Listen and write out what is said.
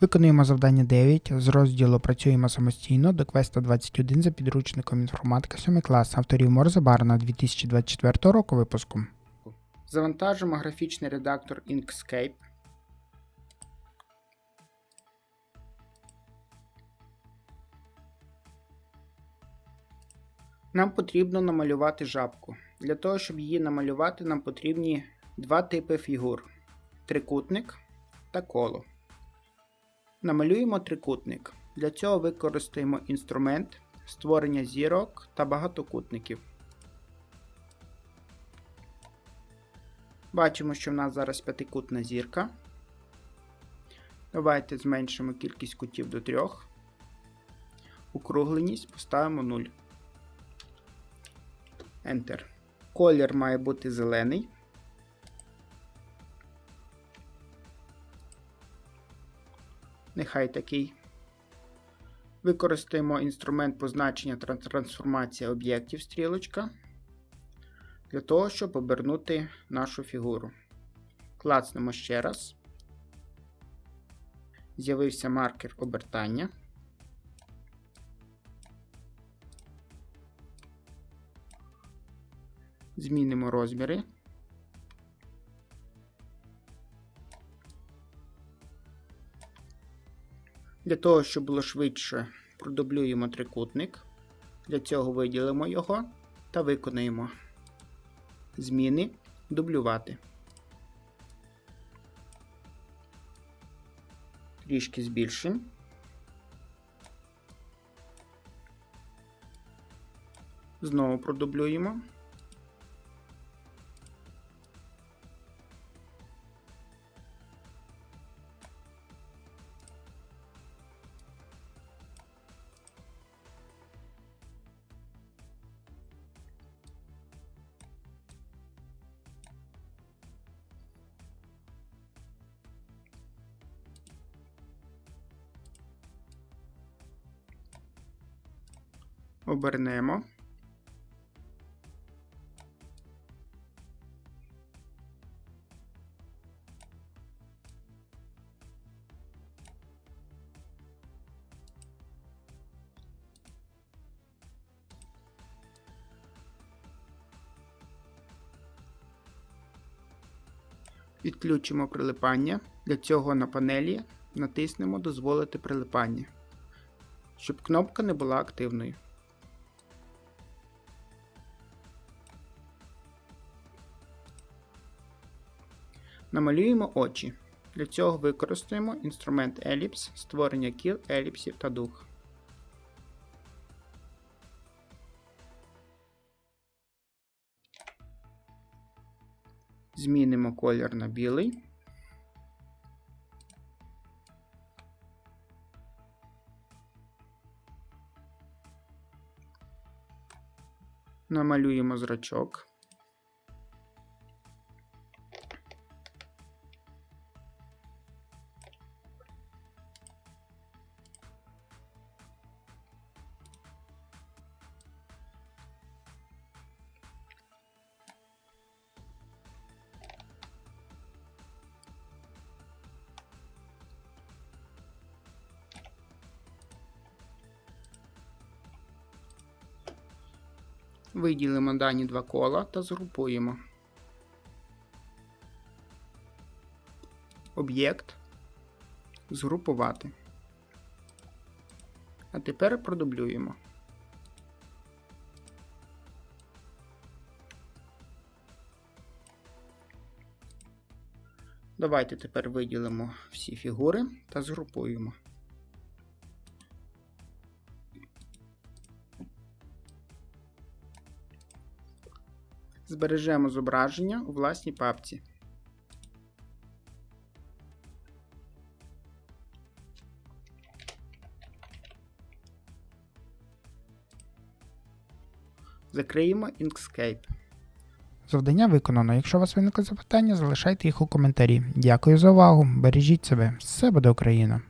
Виконуємо завдання 9 з розділу Працюємо самостійно до квеста 21 за підручником інформатика 7 клас авторів Морзе Барна 2024 року випуску. Завантажимо графічний редактор Inkscape. Нам потрібно намалювати жабку. Для того, щоб її намалювати, нам потрібні два типи фігур: трикутник та коло. Намалюємо трикутник. Для цього використаємо інструмент створення зірок та багатокутників. Бачимо, що в нас зараз п'ятикутна зірка. Давайте зменшимо кількість кутів до 3. Округленість поставимо 0. Enter. Колір має бути зелений. Нехай такий. Використаємо інструмент позначення тран- трансформація об'єктів стрілочка для того, щоб обернути нашу фігуру. Клацнемо ще раз. З'явився маркер обертання. Змінимо розміри. Для того, щоб було швидше, продублюємо трикутник. Для цього виділимо його та виконаємо зміни дублювати. Трішки збільшимо. Знову продублюємо. Обернемо. Відключимо прилипання. Для цього на панелі натиснемо Дозволити прилипання, щоб кнопка не була активною. Намалюємо очі. Для цього використаємо інструмент еліпс, створення кіл, еліпсів та дух. Змінимо колір на білий. Намалюємо зрачок. Виділимо дані два кола та згрупуємо. Об'єкт. Згрупувати. А тепер продублюємо. Давайте тепер виділимо всі фігури та згрупуємо. Збережемо зображення у власній папці. Закриємо Inkscape. Завдання виконано. Якщо у вас виникли запитання, залишайте їх у коментарі. Дякую за увагу. Бережіть себе. Все буде Україна!